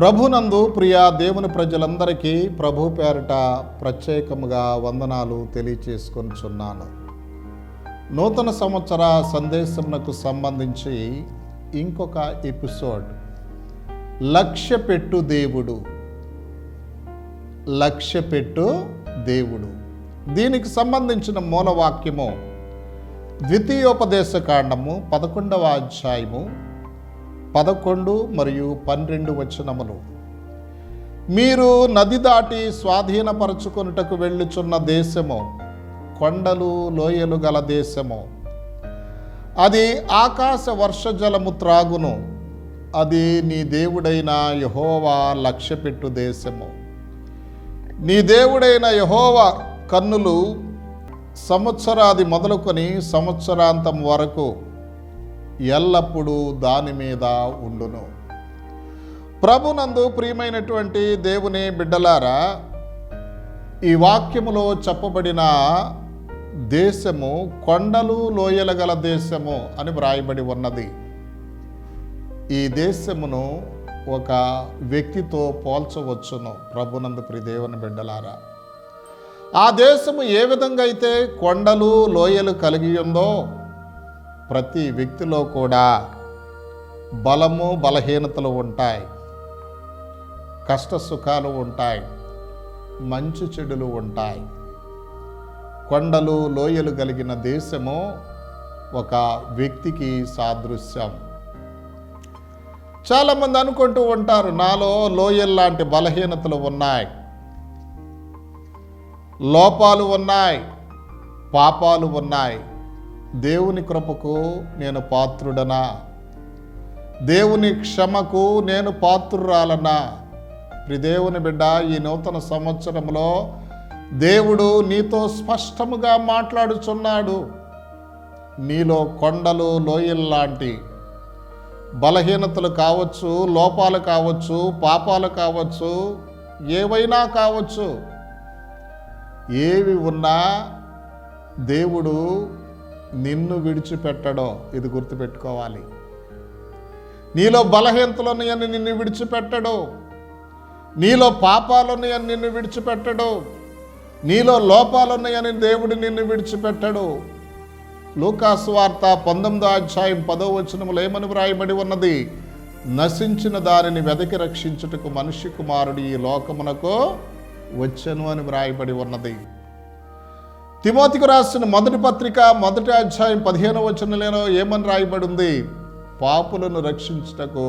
ప్రభునందు ప్రియా దేవుని ప్రజలందరికీ ప్రభు పేరిట ప్రత్యేకముగా వందనాలు తెలియచేసుకొనిచున్నాను. నూతన సంవత్సర సందేశమునకు సంబంధించి ఇంకొక ఎపిసోడ్. లక్ష్య పెట్టు దేవుడు. లక్ష్య పెట్టు దేవుడు. దీనికి సంబంధించిన మూలవాక్యము ద్వితీయోపదేశ కాండము పదకొండవ అధ్యాయము పదకొండు మరియు పన్నెండు వచనములు. మీరు నది దాటి స్వాధీనపరచుకొనుటకు వెళ్ళుచున్న దేశము కొండలు లోయలు గల దేశము. అది ఆకాశ వర్షజలము త్రాగును. అది నీ దేవుడైన యహోవా లక్ష్యపెట్టు దేశము. నీ దేవుడైన యహోవా కన్నులు సంవత్సరాది మొదలుకొని సంవత్సరాంతం వరకు ఎల్లప్పుడూ దాని మీద ఉండును. ప్రభునందు ప్రియమైనటువంటి దేవుని బిడ్డలారా ఈ వాక్యములో చెప్పబడిన దేశము కొండలు లోయల గల దేశము అని వ్రాయబడి ఉన్నది. ఈ దేశమును ఒక వ్యక్తితో పోల్చవచ్చును ప్రభునందు ప్రిదేవుని బిడ్డలారా. ఆ దేశము ఏ విధంగా అయితే కొండలు లోయలు కలిగి ఉందో ప్రతి వ్యక్తిలో కూడా బలము బలహీనతలు ఉంటాయి. కష్ట సుఖాలు ఉంటాయి. మంచి చెడులు ఉంటాయి. కొండలు లోయలు కలిగిన దేశము ఒక వ్యక్తికి సాదృశ్యం. చాలామంది అనుకుంటూ ఉంటారు నాలో లోయల్లాంటి బలహీనతలు ఉన్నాయి. లోపాలు ఉన్నాయి. పాపాలు ఉన్నాయి. దేవుని కృపకు నేను పాత్రుడనా? దేవుని క్షమకు నేను పాత్రురాలనా? దేవుని బిడ్డ ఈ నూతన సంవత్సరంలో దేవుడు నీతో స్పష్టముగా మాట్లాడుచున్నాడు. నీలో కొండలు లోయల్లాంటి బలహీనతలు కావచ్చు లోపాలు కావచ్చు పాపాలు కావచ్చు ఏవైనా కావచ్చు ఏవి ఉన్నా దేవుడు నిన్ను విడిచిపెట్టడో ఇది గుర్తుపెట్టుకోవాలి. నీలో బలహీనతలున్నాయని నిన్ను విడిచిపెట్టడు. నీలో పాపాలున్నాయని నిన్ను విడిచిపెట్టడు. నీలో లోపాలున్నాయని దేవుడు నిన్ను విడిచిపెట్టడు. లూకాసు వార్త పంతొమ్మిదో అధ్యాయం పదో వచనములు ఏమని వ్రాయబడి ఉన్నది? నశించిన దానిని వెదకి రక్షించుటకు మనిషి కుమారుడు ఈ లోకమునకు వచ్చను అని వ్రాయబడి ఉన్నది. తిమోతికి రాసిన మొదటి పత్రిక మొదటి అధ్యాయం పదిహేను వచనంలో ఏమని రాయబడి ఉంది పాపులను రక్షించుటకు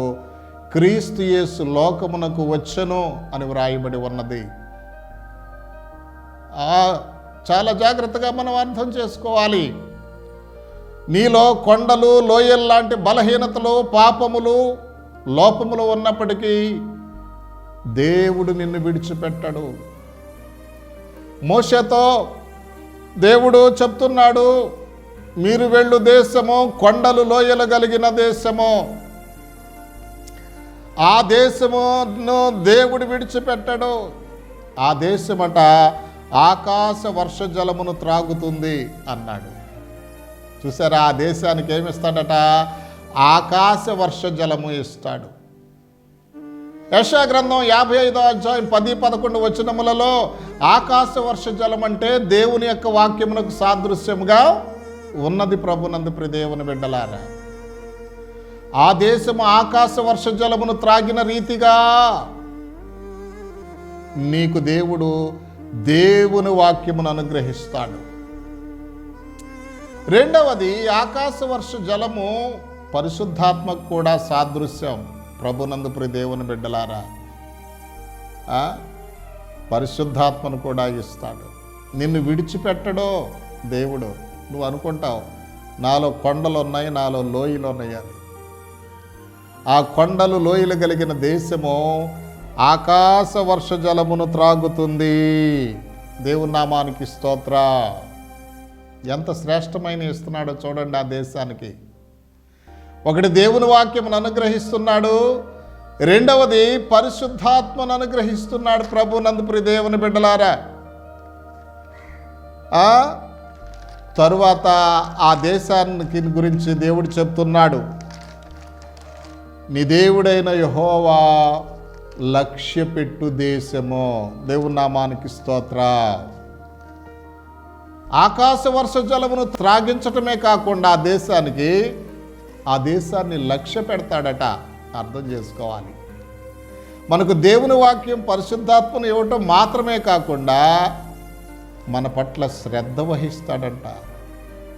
క్రీస్తు యేసు లోకమునకు వచ్చను అని వ్రాయబడి ఉన్నది. చాలా జాగ్రత్తగా మనం అర్థం చేసుకోవాలి. నీలో కొండలు లోయల్లాంటి బలహీనతలు పాపములు లోపములు ఉన్నప్పటికీ దేవుడు నిన్ను విడిచిపెట్టడు. మోసతో దేవుడు చెప్తున్నాడు మీరు వెళ్ళు దేశము కొండలు లోయలు కలిగిన దేశము. ఆ దేశమును దేవుడు విడిచిపెట్టడు. ఆ దేశమట ఆకాశ వర్ష జలమును త్రాగుతుంది అన్నాడు. చూసారా ఆ దేశానికి ఏమిస్తాడట ఆకాశ వర్ష జలము ఇస్తాడు. యశా గ్రంథం యాభై ఐదో అధ్యాయం పది పదకొండు వచనములలో ఆకాశ వర్ష జలం అంటే దేవుని యొక్క వాక్యమునకు సాదృశ్యముగా ఉన్నది ప్రభునందు దేవుని బిడ్డలారా. ఆ దేశము ఆకాశ వర్ష జలమును త్రాగిన రీతిగా నీకు దేవుడు దేవుని వాక్యమును అనుగ్రహిస్తాడు. రెండవది ఆకాశ వర్ష జలము పరిశుద్ధాత్మకు కూడా సాదృశ్యం. ప్రభునందుపురి దేవుని బిడ్డలారా పరిశుద్ధాత్మను కూడా ఇస్తాడు. నిన్ను విడిచిపెట్టడో దేవుడు నువ్వు అనుకుంటావు నాలో కొండలు ఉన్నాయి నాలో లోయలు ఉన్నాయి అని. ఆ కొండలు లోయలు కలిగిన దేశము ఆకాశ వర్ష జలమును త్రాగుతుంది. దేవుని నామానికి స్తోత్ర. ఎంత శ్రేష్టమైన ఇస్తున్నాడో చూడండి ఆ దేశానికి. ఒకటి దేవుని వాక్యమును అనుగ్రహిస్తున్నాడు. రెండవది పరిశుద్ధాత్మను అనుగ్రహిస్తున్నాడు ప్రభు నందుపురి దేవుని బిడ్డలారా. తరువాత ఆ దేశానికి గురించి దేవుడు చెప్తున్నాడు. నీ దేవుడైన యహోవా లక్ష్య పెట్టు దేశము. దేవుని నామానికి స్తోత్ర. ఆకాశ వర్ష జలమును త్రాగించటమే కాకుండా ఆ దేశానికి ఆ దేశాన్ని లక్ష్య పెడతాడట అర్థం చేసుకోవాలి. మనకు దేవుని వాక్యం పరిశుద్ధాత్మను ఇవ్వటం మాత్రమే కాకుండా మన పట్ల శ్రద్ధ వహిస్తాడట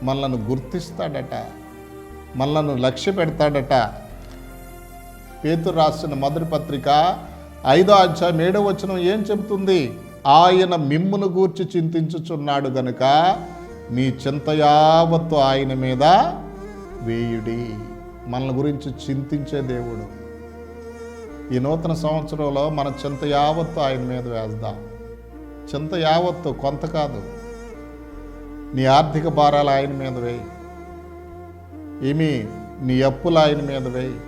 మనలను గుర్తిస్తాడట మనలను లక్ష్య పెడతాడట. పేతురు రాసిన మొదటి పత్రిక ఐదో అధ్యాయం ఏడో వచనం ఏం చెబుతుంది? ఆయన మిమ్మును గూర్చి చింతించుచున్నాడు గనుక మీ చింత యావత్తు ఆయన మీద వేయుడి మన గురించి చింతించే దేవుడు. ఈ నూతన సంవత్సరంలో మన చింత యావత్తు ఆయన మీద వేద్దాం. చింత యావత్తు కొంత కాదు. నీ ఆర్థిక భారాలు ఆయన మీద వేయి. ఏమి నీ అప్పులు ఆయన మీద వేయి.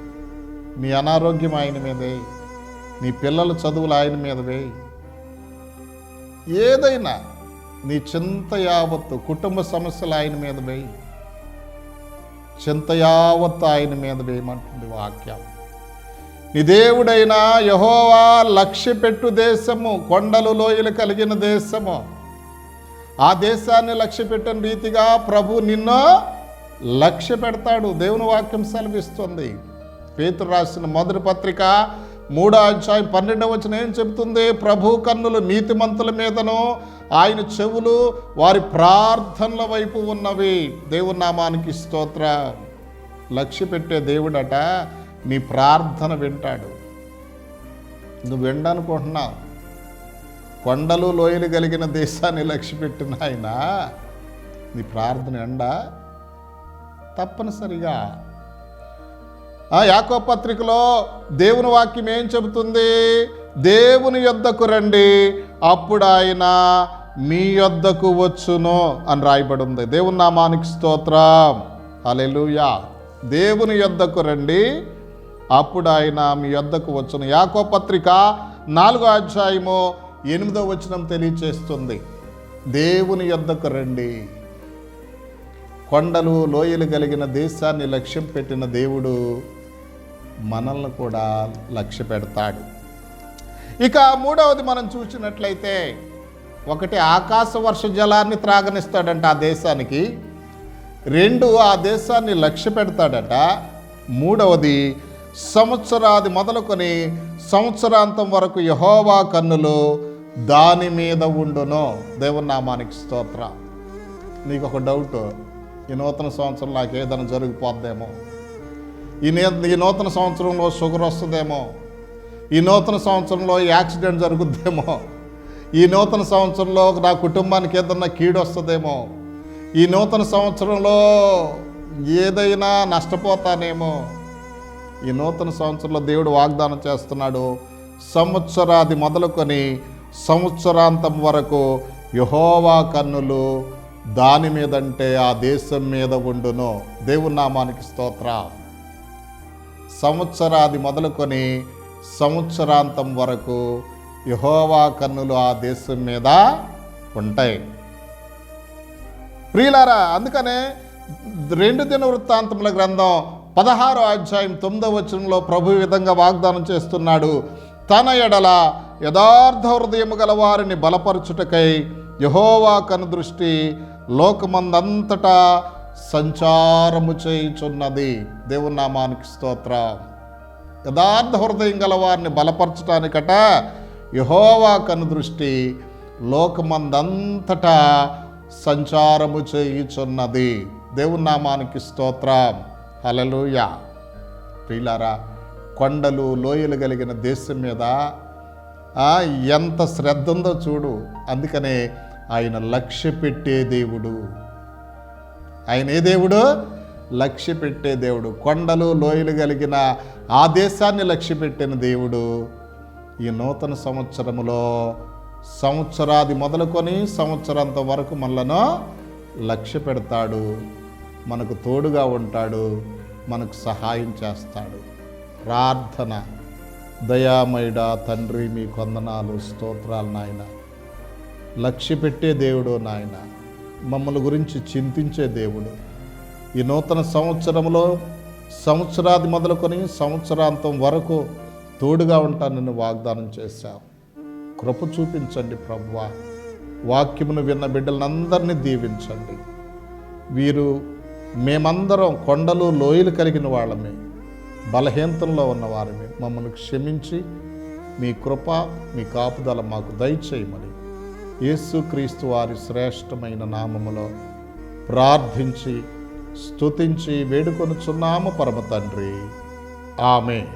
నీ అనారోగ్యం ఆయన మీద వేయి. నీ పిల్లల చదువులు ఆయన మీద వేయి. ఏదైనా నీ చింత యావత్తు కుటుంబ సమస్యలు ఆయన మీద వేయి. చింత యావత్తు ఆయన మీద వేయమంటుంది వాక్యం. నీ దేవుడైన యహోవా లక్ష్య పెట్టు దేశము కొండలు లోయలు కలిగిన దేశము. ఆ దేశాన్ని లక్ష్య పెట్టిన రీతిగా ప్రభు నిన్ను లక్ష్య పెడతాడు. దేవుని వాక్యం సెలవిస్తుంది. పేతురు రాసిన మొదటి పత్రిక మూడో అధ్యాయం పన్నెండవ వచ్చిన ఏం చెబుతుంది? ప్రభు కన్నులు నీతిమంతుల మీదను ఆయన చెవులు వారి ప్రార్థనల వైపు ఉన్నవి. దేవుని నామానికి స్తోత్ర. లక్ష్య పెట్టే దేవుడట నీ ప్రార్థన వింటాడు. నువ్వు వెండనుకుంటున్నావు. కొండలు లోయలు కలిగిన దేశాన్ని లక్ష్య పెట్టిన ఆయన నీ ప్రార్థన ఎండ తప్పనిసరిగా యాకో పత్రికలో దేవుని వాక్యం ఏం చెబుతుంది? దేవుని యొద్దకు రండి అప్పుడు ఆయన మీ యొద్దకు వచ్చును అని రాయబడి ఉంది దేవుని నామానికి స్తోత్రం. అలెలుయా దేవుని యొద్దకు రండి అప్పుడు ఆయన మీ యొద్దకు వచ్చును. యాకో పత్రిక నాలుగో అధ్యాయము ఎనిమిదో వచనం తెలియచేస్తుంది. దేవుని యొద్దకు రండి. కొండలు లోయలు కలిగిన దేశాన్ని లక్ష్యం పెట్టిన దేవుడు మనల్ని కూడా లక్ష్య పెడతాడు. ఇక మూడవది మనం చూసినట్లయితే ఒకటి ఆకాశ వర్ష జలాన్ని త్రాగనిస్తాడంట ఆ దేశానికి. రెండు ఆ దేశాన్ని లక్ష్య పెడతాడట. మూడవది సంవత్సరాది మొదలుకొని సంవత్సరాంతం వరకు యహోవా కన్నులు దాని మీద ఉండును. దేవుని నామానికి స్తోత్ర. నీకు ఒక డౌట్ ఈ నూతన సంవత్సరం నాకు ఏదైనా జరిగిపోద్దేమో? ఈ నే ఈ నూతన సంవత్సరంలో షుగర్ వస్తుందేమో ఈ నూతన సంవత్సరంలో యాక్సిడెంట్ జరుగుద్దేమో ఈ నూతన సంవత్సరంలో నా కుటుంబానికి ఏదన్నా కీడు వస్తుందేమో ఈ నూతన సంవత్సరంలో ఏదైనా నష్టపోతానేమో ఈ నూతన సంవత్సరంలో దేవుడు వాగ్దానం చేస్తున్నాడు సంవత్సరాది మొదలుకొని సంవత్సరాంతం వరకు యహోవా కన్నులు దాని మీదంటే ఆ దేశం మీద ఉండును. దేవునామానికి నామానికి సంవత్సరాది మొదలుకొని సంవత్సరాంతం వరకు యహోవా కన్నులు ఆ దేశం మీద ఉంటాయి. ప్రియులారా అందుకనే రెండు దిన వృత్తాంతముల గ్రంథం పదహారో అధ్యాయం తొమ్మిదో వచనంలో ప్రభు విధంగా వాగ్దానం చేస్తున్నాడు. తన ఎడల యథార్థ హృదయము గల వారిని బలపరచుటకై యహోవా కను దృష్టి లోకమందంతటా సంచారము చేయుచున్నది. దేవుని నామానికి స్తోత్రం. యథార్థ హృదయం గల వారిని బలపరచటానికట యహోవా కను దృష్టి లోకమందంతటా సంచారము చేయుచున్నది. దేవుని నామానికి స్తోత్రం. హలలుయా ప్రియులారా కొండలు లోయలు కలిగిన దేశం మీద ఎంత శ్రద్ధ ఉందో చూడు. అందుకనే ఆయన లక్ష్య పెట్టే దేవుడు. ఆయన ఏ దేవుడు? లక్ష్య పెట్టే దేవుడు. కొండలు లోయలు కలిగిన ఆ దేశాన్ని లక్ష్య పెట్టిన దేవుడు. ఈ నూతన సంవత్సరములో సంవత్సరాది మొదలుకొని సంవత్సరంత వరకు మనలను లక్ష్య పెడతాడు. మనకు తోడుగా ఉంటాడు. మనకు సహాయం చేస్తాడు. ప్రార్థన. దయామయుడ తండ్రి మీ కొందనాలు స్తోత్రాలు నాయన. లక్ష్య పెట్టే దేవుడు నాయన. మమ్మల్ని గురించి చింతించే దేవుడు. ఈ నూతన సంవత్సరంలో సంవత్సరాది మొదలుకొని సంవత్సరాంతం వరకు తోడుగా ఉంటానని వాగ్దానం చేశావు కృప చూపించండి ప్రభువ. వాక్యమును విన్న బిడ్డలందరినీ దీవించండి. వీరు మేమందరం కొండలు లోయలు కలిగిన వాళ్ళమే. బలహీనతల్లో ఉన్నవారమే. మమ్మల్ని క్షమించి మీ కృప మీ కాపుదల మాకు దయచేయమని యేసుక్రీస్తు వారి శ్రేష్టమైన నామములో ప్రార్థించి స్తుతించి వేడుకొనుచున్నాము పరమ తండ్రి ఆమె